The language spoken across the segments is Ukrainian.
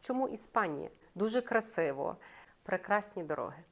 Чому Іспанія? Дуже красиво, прекрасні дороги,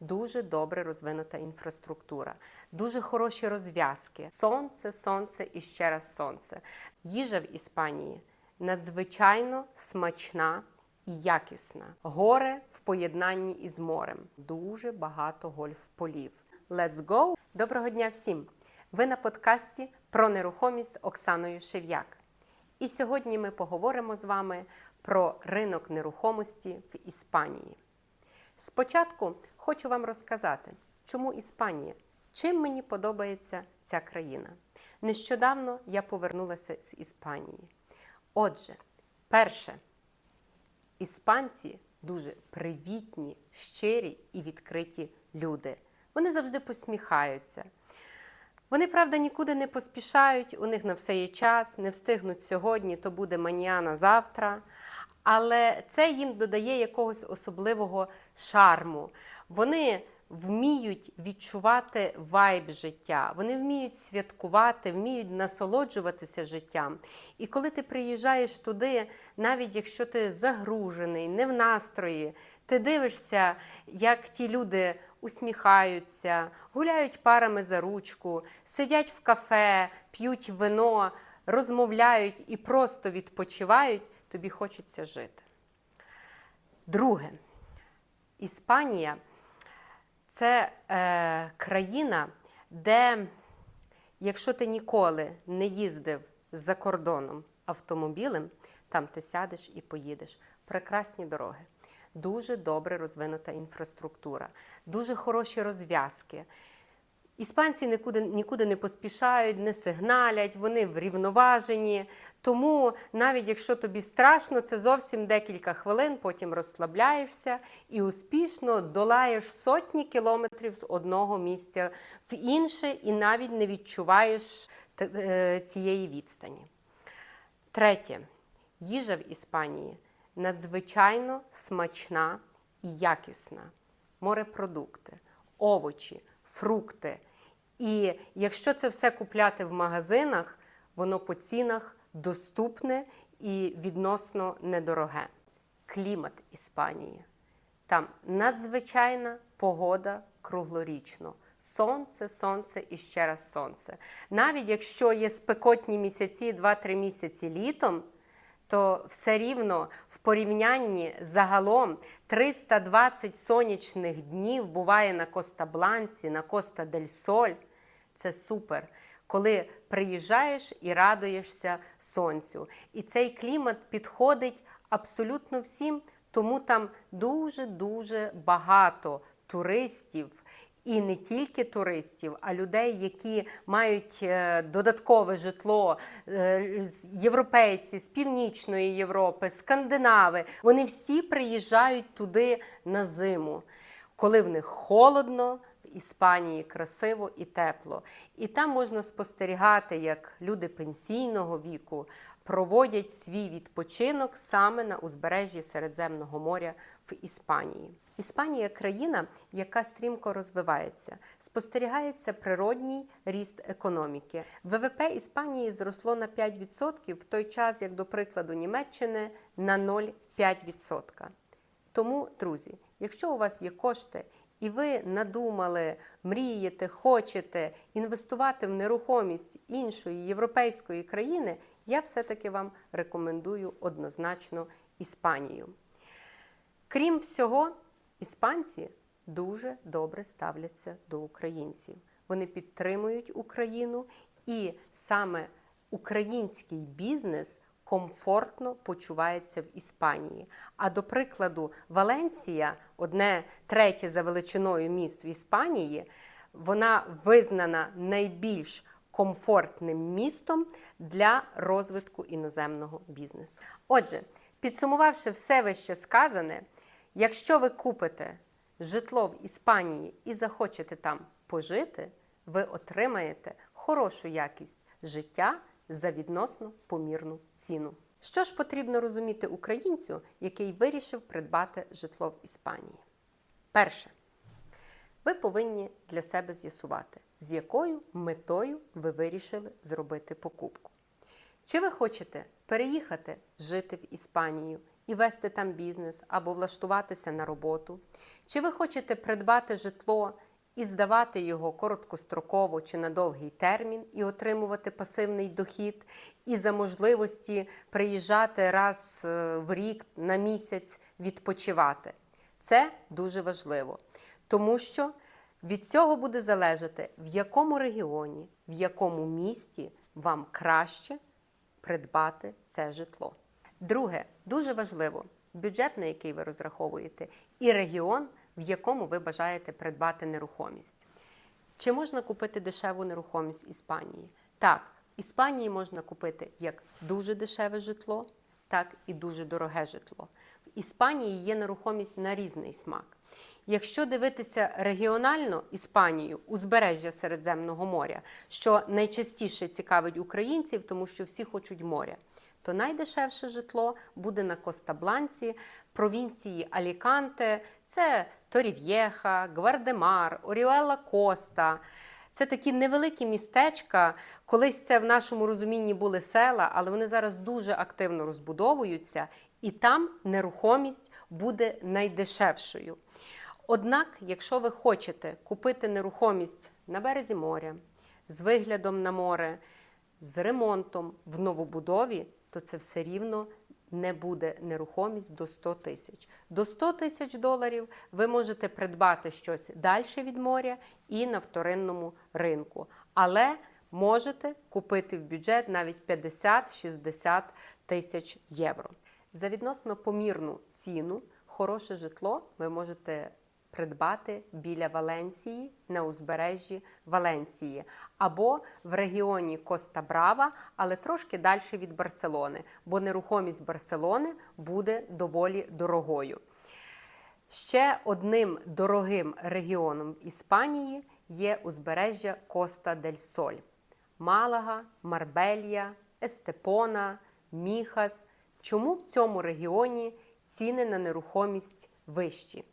дуже добре розвинута інфраструктура, дуже хороші розв'язки. Сонце, сонце і ще раз сонце. Їжа в Іспанії надзвичайно смачна і якісна. Горе в поєднанні із морем. Дуже багато гольф-полів. Let's go! Доброго дня всім! Ви на подкасті про нерухомість з Оксаною Шев'як. І сьогодні ми поговоримо з вами про ринок нерухомості в Іспанії. Спочатку хочу вам розказати, чому Іспанія, чим мені подобається ця країна. Нещодавно я повернулася з Іспанії. Отже, перше, іспанці дуже привітні, щирі і відкриті люди. Вони завжди посміхаються. Вони, правда, нікуди не поспішають, у них на все є час, не встигнуть сьогодні, то буде маніана завтра. Але це їм додає якогось особливого шарму. Вони вміють відчувати вайб життя, вони вміють святкувати, вміють насолоджуватися життям. І коли ти приїжджаєш туди, навіть якщо ти загружений, не в настрої, ти дивишся, як ті люди усміхаються, гуляють парами за ручку, сидять в кафе, п'ють вино, розмовляють і просто відпочивають, тобі хочеться жити. Друге, Іспанія це е, країна, де, якщо ти ніколи не їздив за кордоном автомобілем, там ти сядеш і поїдеш. Прекрасні дороги, дуже добре розвинута інфраструктура, дуже хороші розв'язки. Іспанці нікуди, нікуди не поспішають, не сигналять, вони врівноважені. Тому навіть якщо тобі страшно, це зовсім декілька хвилин, потім розслабляєшся і успішно долаєш сотні кілометрів з одного місця в інше, і навіть не відчуваєш е, цієї відстані. Третє, їжа в Іспанії надзвичайно смачна і якісна. Морепродукти, овочі, фрукти. І якщо це все купляти в магазинах, воно по цінах доступне і відносно недороге. Клімат Іспанії. Там надзвичайна погода круглорічно. Сонце, сонце і ще раз сонце. Навіть якщо є спекотні місяці, 2-3 місяці літом, то все рівно в порівнянні загалом 320 сонячних днів буває на Коста-Бланці, на Коста дель Соль. Це супер. Коли приїжджаєш і радуєшся сонцю. І цей клімат підходить абсолютно всім, тому там дуже-дуже багато туристів. І не тільки туристів, а людей, які мають е, додаткове житло, е, європейці з Північної Європи, скандинави. Вони всі приїжджають туди на зиму, коли в них холодно. В Іспанії красиво і тепло. І там можна спостерігати, як люди пенсійного віку проводять свій відпочинок саме на узбережжі Середземного моря в Іспанії. Іспанія країна, яка стрімко розвивається. Спостерігається природній ріст економіки. ВВП Іспанії зросло на 5%, в той час, як, до прикладу, Німеччини на 0,5%. Тому, друзі, якщо у вас є кошти, і ви надумали, мрієте, хочете інвестувати в нерухомість іншої європейської країни, я все-таки вам рекомендую однозначно Іспанію. Крім всього, іспанці дуже добре ставляться до українців. Вони підтримують Україну, і саме український бізнес комфортно почувається в Іспанії. А до прикладу, Валенсія, одне третє за величиною міст в Іспанії, вона визнана найбільш комфортним містом для розвитку іноземного бізнесу. Отже, підсумувавши все вище сказане, якщо ви купите житло в Іспанії і захочете там пожити, ви отримаєте хорошу якість життя за відносно помірну ціну. Що ж потрібно розуміти українцю, який вирішив придбати житло в Іспанії? Перше, ви повинні для себе з'ясувати, з якою метою ви вирішили зробити покупку. Чи ви хочете переїхати жити в Іспанію і вести там бізнес або влаштуватися на роботу? Чи ви хочете придбати житло і здавати його короткостроково чи на довгий термін і отримувати пасивний дохід, і за можливості приїжджати раз е, в рік на місяць відпочивати? Це дуже важливо, тому що від цього буде залежати, в якому регіоні, в якому місті вам краще придбати це житло. Друге, дуже важливо бюджет, на який ви розраховуєте, і регіон, в якому ви бажаєте придбати нерухомість. Чи можна купити дешеву нерухомість Іспанії? Так, в Іспанії можна купити як дуже дешеве житло, так і дуже дороге житло. В Іспанії є нерухомість на різний смак. Якщо дивитися регіонально Іспанію, узбережжя Середземного моря, що найчастіше цікавить українців, тому що всі хочуть моря, то найдешевше житло буде на Коста-Бланці, провінції Аліканте, це Торів'єха, Гвардемар, Оріуела Коста. Це такі невеликі містечка. Колись це в нашому розумінні були села, але вони зараз дуже активно розбудовуються, і там нерухомість буде найдешевшою. Однак, якщо ви хочете купити нерухомість на березі моря, з виглядом на море, з ремонтом в новобудові, то це все рівно не буде нерухомість до 100 тисяч. До 100 тисяч доларів ви можете придбати щось далі від моря і на вторинному ринку. Але можете купити в бюджет навіть 50-60 тисяч євро. За відносно помірну ціну хороше житло ви можете придбати біля Валенсії на узбережжі Валенсії або в регіоні Коста Брава, але трошки далі від Барселони, бо нерухомість Барселони буде доволі дорогою. Ще одним дорогим регіоном Іспанії є узбережжя Коста дель Соль. Малага, Марбелья, Естепона, Міхас. Чому в цьому регіоні ціни на нерухомість вищі?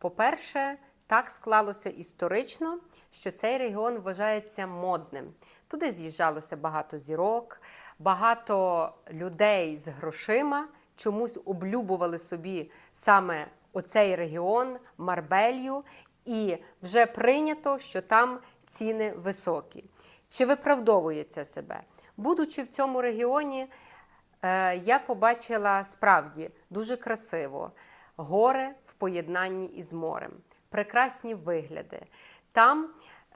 По-перше, так склалося історично, що цей регіон вважається модним. Туди з'їжджалося багато зірок, багато людей з грошима чомусь облюбували собі саме оцей регіон, Марбелью, і вже прийнято, що там ціни високі. Чи виправдовує це себе? Будучи в цьому регіоні, е, я побачила справді дуже красиво гори поєднанні із морем, прекрасні вигляди. Там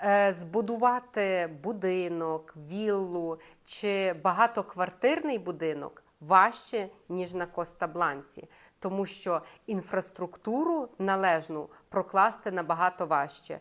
е, збудувати будинок, віллу чи багатоквартирний будинок важче, ніж на Коста-Бланці, тому що інфраструктуру належну прокласти набагато важче.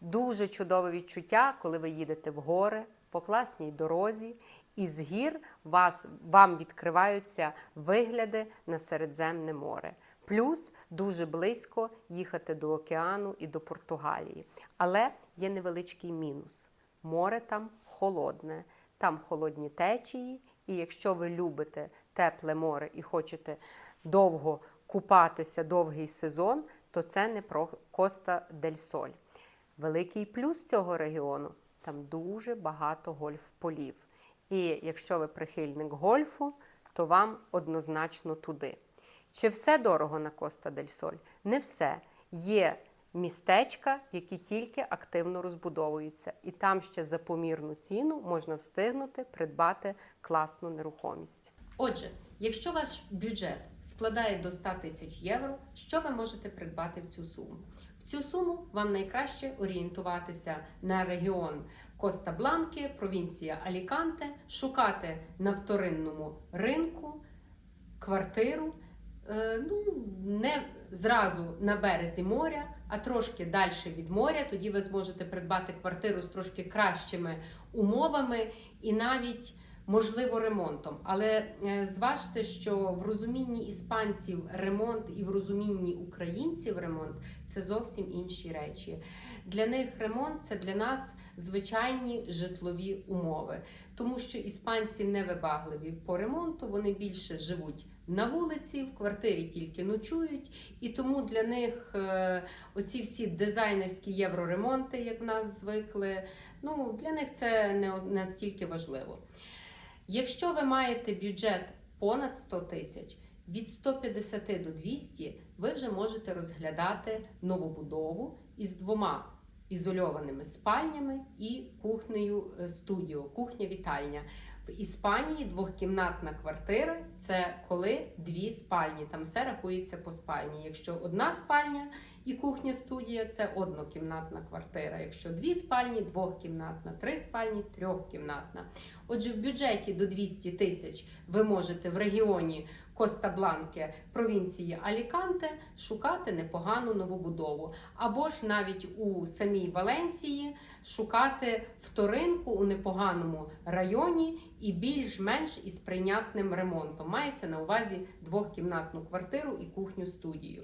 Дуже чудове відчуття, коли ви їдете в гори по класній дорозі, і з гір вас, вам відкриваються вигляди на Середземне море. Плюс дуже близько їхати до океану і до Португалії. Але є невеличкий мінус: море там холодне, там холодні течії, і якщо ви любите тепле море і хочете довго купатися, довгий сезон, то це не про Коста дель Соль. Великий плюс цього регіону там дуже багато гольф-полів. І якщо ви прихильник гольфу, то вам однозначно туди. Чи все дорого на Коста дель Соль? Не все. Є містечка, які тільки активно розбудовуються, і там ще за помірну ціну можна встигнути придбати класну нерухомість. Отже, якщо ваш бюджет складає до 100 тисяч євро, що ви можете придбати в цю суму? В цю суму вам найкраще орієнтуватися на регіон Коста Бланки, провінція Аліканте, шукати на вторинному ринку квартиру. Е, ну, не зразу на березі моря, а трошки далі від моря. Тоді ви зможете придбати квартиру з трошки кращими умовами і навіть, можливо, ремонтом. Але е, зважте, що в розумінні іспанців ремонт і в розумінні українців ремонт це зовсім інші речі. Для них ремонт це для нас звичайні житлові умови, тому що іспанці не вибагливі по ремонту, вони більше живуть на вулиці, в квартирі тільки ночують, і тому для них е, оці всі дизайнерські євроремонти, як в нас звикли, ну для них це не настільки важливо. Якщо ви маєте бюджет понад 100 тисяч, від 150 до 200 ви вже можете розглядати новобудову із двома ізольованими спальнями і кухнею е, студіо, кухня-вітальня. В Іспанії двохкімнатна квартира це коли дві спальні. Там все рахується по спальні. Якщо одна спальня і кухня студія це однокімнатна квартира. Якщо дві спальні, двохкімнатна, три спальні, трьохкімнатна. Отже, в бюджеті до 200 тисяч ви можете в регіоні Коста-Бланке, провінції Аліканте шукати непогану новобудову. Або ж навіть у самій Валенсії шукати вторинку у непоганому районі і більш-менш із прийнятним ремонтом. Мається на увазі двохкімнатну квартиру і кухню студію.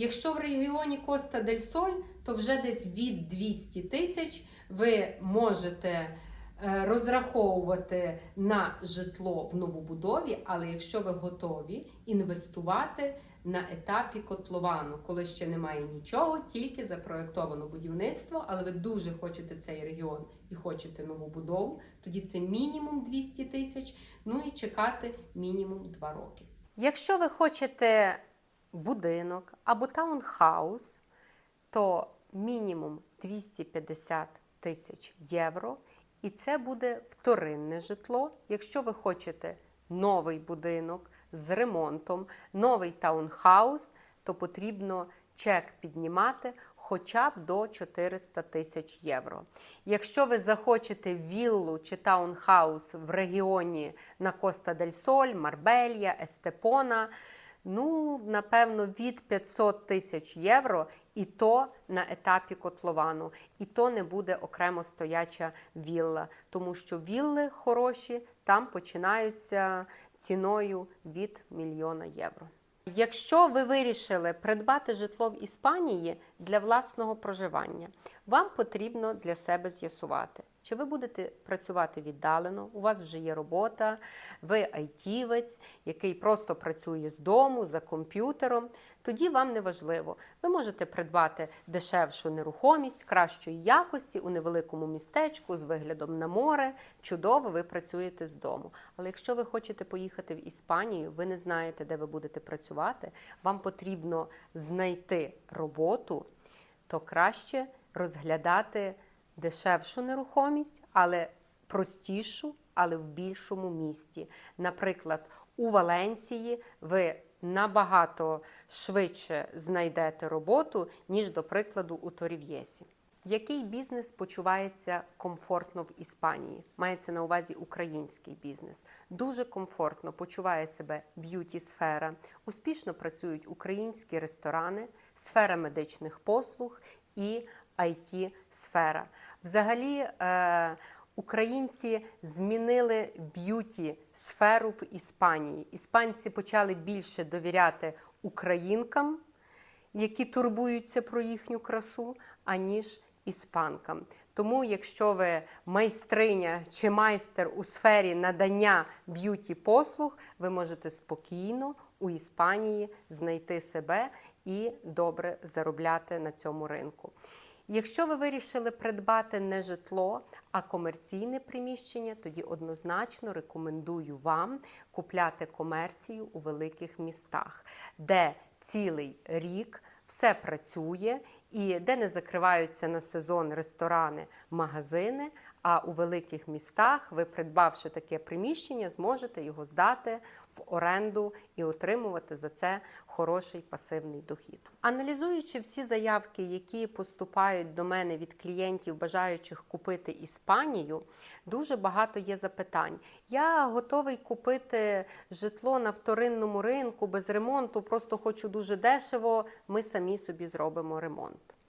Якщо в регіоні Коста дель Соль, то вже десь від 200 тисяч ви можете е, розраховувати на житло в новобудові, але якщо ви готові інвестувати на етапі котловану, коли ще немає нічого, тільки запроєктовано будівництво, але ви дуже хочете цей регіон і хочете нову будову, тоді це мінімум 200 тисяч, ну і чекати мінімум 2 роки. Якщо ви хочете будинок або таунхаус, то мінімум 250 тисяч євро. І це буде вторинне житло. Якщо ви хочете новий будинок з ремонтом, новий таунхаус, то потрібно чек піднімати хоча б до 400 тисяч євро. Якщо ви захочете віллу чи таунхаус в регіоні на Коста дель Соль, Марбелья, Естепона, ну, напевно, від 500 тисяч євро, і то на етапі котловану. І то не буде окремо стояча вілла, тому що вілли хороші там починаються ціною від мільйона євро. Якщо ви вирішили придбати житло в Іспанії для власного проживання, вам потрібно для себе з'ясувати, чи ви будете працювати віддалено, у вас вже є робота, ви айтівець, який просто працює з дому за комп'ютером. Тоді вам не важливо. Ви можете придбати дешевшу нерухомість кращої якості у невеликому містечку з виглядом на море. Чудово, ви працюєте з дому. Але якщо ви хочете поїхати в Іспанію, ви не знаєте, де ви будете працювати, вам потрібно знайти роботу, то краще розглядати дешевшу нерухомість, але простішу, але в більшому місті. Наприклад, у Валенсії ви набагато швидше знайдете роботу, ніж, до прикладу, у Торів'єсі. Який бізнес почувається комфортно в Іспанії? Мається на увазі український бізнес. Дуже комфортно почуває себе б'юті-сфера. Успішно працюють українські ресторани, сфера медичних послуг і it сфера Взагалі, е, українці змінили б'юті сферу в Іспанії. Іспанці почали більше довіряти українкам, які турбуються про їхню красу, аніж іспанкам. Тому, якщо ви майстриня чи майстер у сфері надання б'юті послуг, ви можете спокійно у Іспанії знайти себе і добре заробляти на цьому ринку. Якщо ви вирішили придбати не житло, а комерційне приміщення, тоді однозначно рекомендую вам купляти комерцію у великих містах, де цілий рік все працює і де не закриваються на сезон ресторани, магазини. А у великих містах ви, придбавши таке приміщення, зможете його здати в оренду і отримувати за це хороший пасивний дохід. Аналізуючи всі заявки, які поступають до мене від клієнтів, бажаючих купити Іспанію, дуже багато є запитань. Я готовий купити житло на вторинному ринку без ремонту, просто хочу дуже дешево. Ми самі собі зробимо ремонт.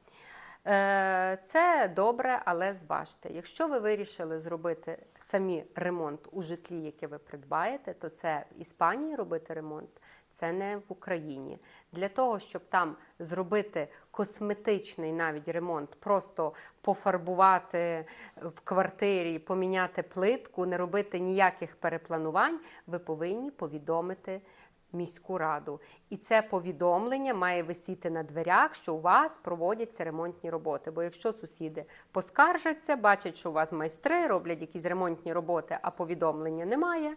Е, це добре, але зважте. Якщо ви вирішили зробити самі ремонт у житлі, яке ви придбаєте, то це в Іспанії робити ремонт, це не в Україні. Для того, щоб там зробити косметичний навіть ремонт, просто пофарбувати в квартирі, поміняти плитку, не робити ніяких перепланувань, ви повинні повідомити міську раду. І це повідомлення має висіти на дверях, що у вас проводяться ремонтні роботи. Бо якщо сусіди поскаржаться, бачать, що у вас майстри роблять якісь ремонтні роботи, а повідомлення немає.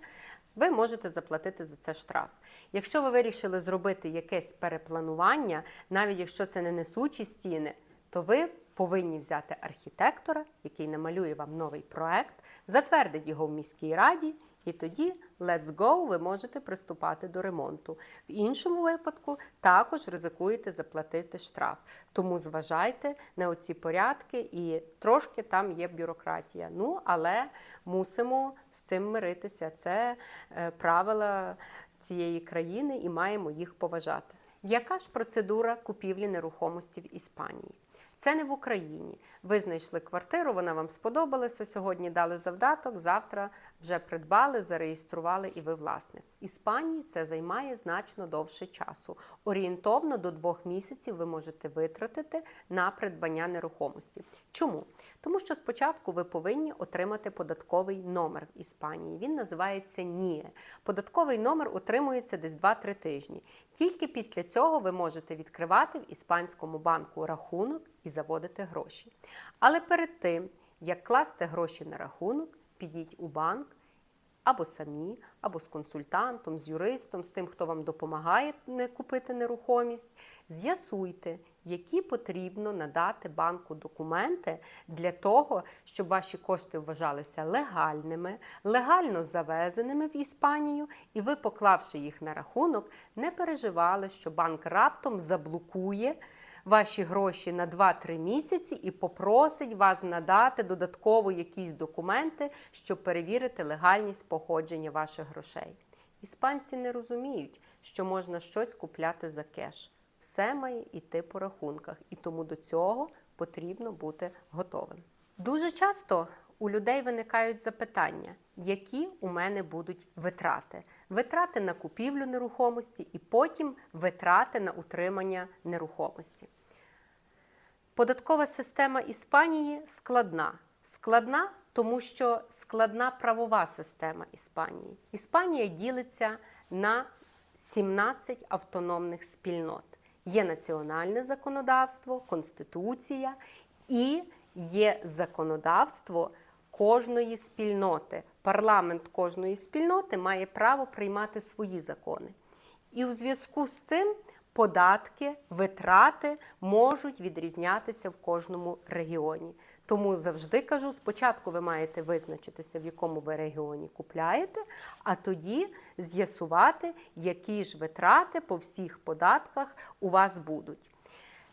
ви можете заплатити за це штраф. Якщо ви вирішили зробити якесь перепланування, навіть якщо це не несучі стіни, то ви повинні взяти архітектора, який намалює вам новий проект, затвердить його в міській раді, і тоді let's go, ви можете приступати до ремонту. В іншому випадку також ризикуєте заплатити штраф. Тому зважайте на оці порядки, і трошки там є бюрократія. Ну, але мусимо з цим миритися. Це е, правила цієї країни і маємо їх поважати. Яка ж процедура купівлі нерухомості в Іспанії? Це не в Україні. Ви знайшли квартиру, вона вам сподобалася. Сьогодні дали завдаток, завтра вже придбали, зареєстрували і ви власник. Іспанії це займає значно довше часу. Орієнтовно до двох місяців ви можете витратити на придбання нерухомості. Чому? Тому що спочатку ви повинні отримати податковий номер в Іспанії. Він називається НІЕ. Податковий номер отримується десь 2-3 тижні. Тільки після цього ви можете відкривати в іспанському банку рахунок і заводити гроші. Але перед тим, як класти гроші на рахунок, підіть у банк або самі, або з консультантом, з юристом, з тим, хто вам допомагає купити нерухомість. З'ясуйте, які потрібно надати банку документи для того, щоб ваші кошти вважалися легальними, легально завезеними в Іспанію, і ви, поклавши їх на рахунок, не переживали, що банк раптом заблокує ваші гроші на 2-3 місяці і попросить вас надати додатково якісь документи, щоб перевірити легальність походження ваших грошей. Іспанці не розуміють, що можна щось купляти за кеш. Все має йти по рахунках, і тому до цього потрібно бути готовим. Дуже часто у людей виникають запитання, які у мене будуть витрати. Витрати на купівлю нерухомості і потім витрати на утримання нерухомості. Податкова система Іспанії складна. Складна, тому що складна правова система Іспанії. Іспанія ділиться на 17 автономних спільнот. Є національне законодавство, конституція і є законодавство кожної спільноти. Парламент кожної спільноти має право приймати свої закони. І у зв'язку з цим податки, витрати можуть відрізнятися в кожному регіоні. Тому завжди кажу: спочатку ви маєте визначитися, в якому ви регіоні купляєте, а тоді з'ясувати, які ж витрати по всіх податках у вас будуть.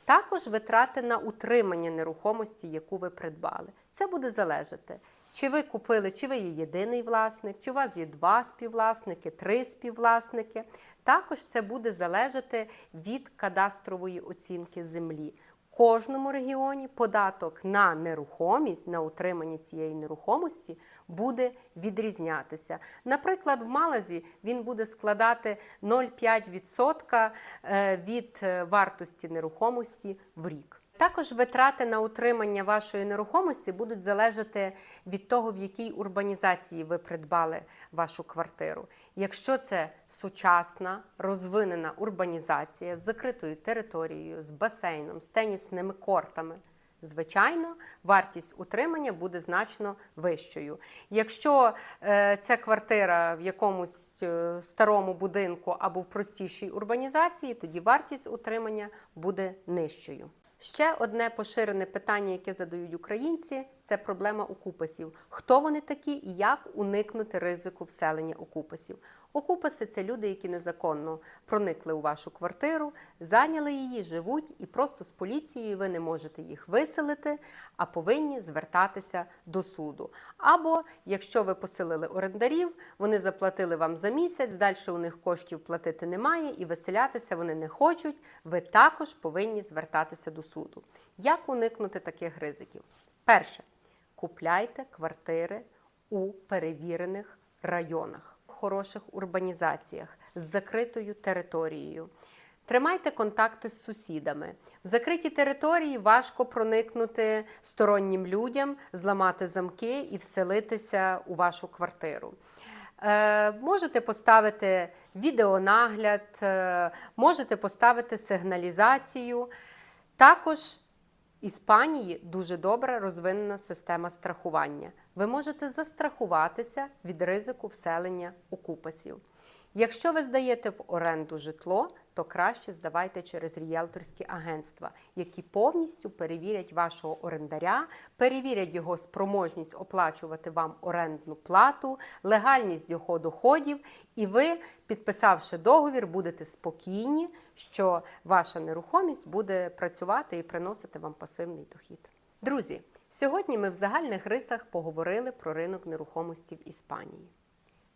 Також витрати на утримання нерухомості, яку ви придбали. Це буде залежати. Чи ви купили, чи ви є єдиний власник, чи у вас є два співвласники, три співвласники. Також це буде залежати від кадастрової оцінки землі. В кожному регіоні податок на нерухомість, на утримання цієї нерухомості буде відрізнятися. Наприклад, в Малазі він буде складати 0,5% е, від е, вартості нерухомості в рік. Також витрати на утримання вашої нерухомості будуть залежати від того, в якій урбанізації ви придбали вашу квартиру. Якщо це сучасна розвинена урбанізація з закритою територією, з басейном, з тенісними кортами. Звичайно, вартість утримання буде значно вищою. Якщо е, ця квартира в якомусь е, старому будинку або в простішій урбанізації, тоді вартість утримання буде нижчою. Ще одне поширене питання, яке задають українці, це проблема окупасів. Хто вони такі і як уникнути ризику вселення окупасів? Окупаси це люди, які незаконно проникли у вашу квартиру, зайняли її, живуть, і просто з поліцією ви не можете їх виселити, а повинні звертатися до суду. Або якщо ви поселили орендарів, вони заплатили вам за місяць, далі у них коштів платити немає, і виселятися вони не хочуть. Ви також повинні звертатися до суду. Як уникнути таких ризиків? Перше, купляйте квартири у перевірених районах хороших урбанізаціях з закритою територією. Тримайте контакти з сусідами. В закритій території важко проникнути стороннім людям, зламати замки і вселитися у вашу квартиру. Е, можете поставити відеонагляд, е, можете поставити сигналізацію. Також Іспанії дуже добре розвинена система страхування. Ви можете застрахуватися від ризику вселення окупасів. Якщо ви здаєте в оренду житло, то краще здавайте через ріелторські агентства, які повністю перевірять вашого орендаря, перевірять його спроможність оплачувати вам орендну плату, легальність його доходів, і ви, підписавши договір, будете спокійні, що ваша нерухомість буде працювати і приносити вам пасивний дохід. Друзі, сьогодні ми в загальних рисах поговорили про ринок нерухомості в Іспанії.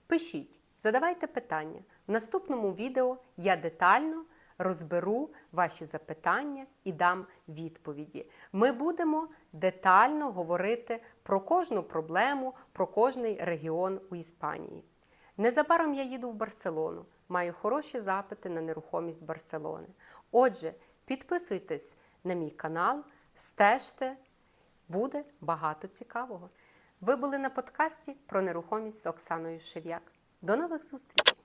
Пишіть, задавайте питання. В наступному відео я детально розберу ваші запитання і дам відповіді. Ми будемо детально говорити про кожну проблему, про кожний регіон у Іспанії. Незабаром я їду в Барселону. Маю хороші запити на нерухомість Барселони. Отже, підписуйтесь на мій канал, стежте, буде багато цікавого. Ви були на подкасті про нерухомість з Оксаною Шев'як. До нових зустрічей!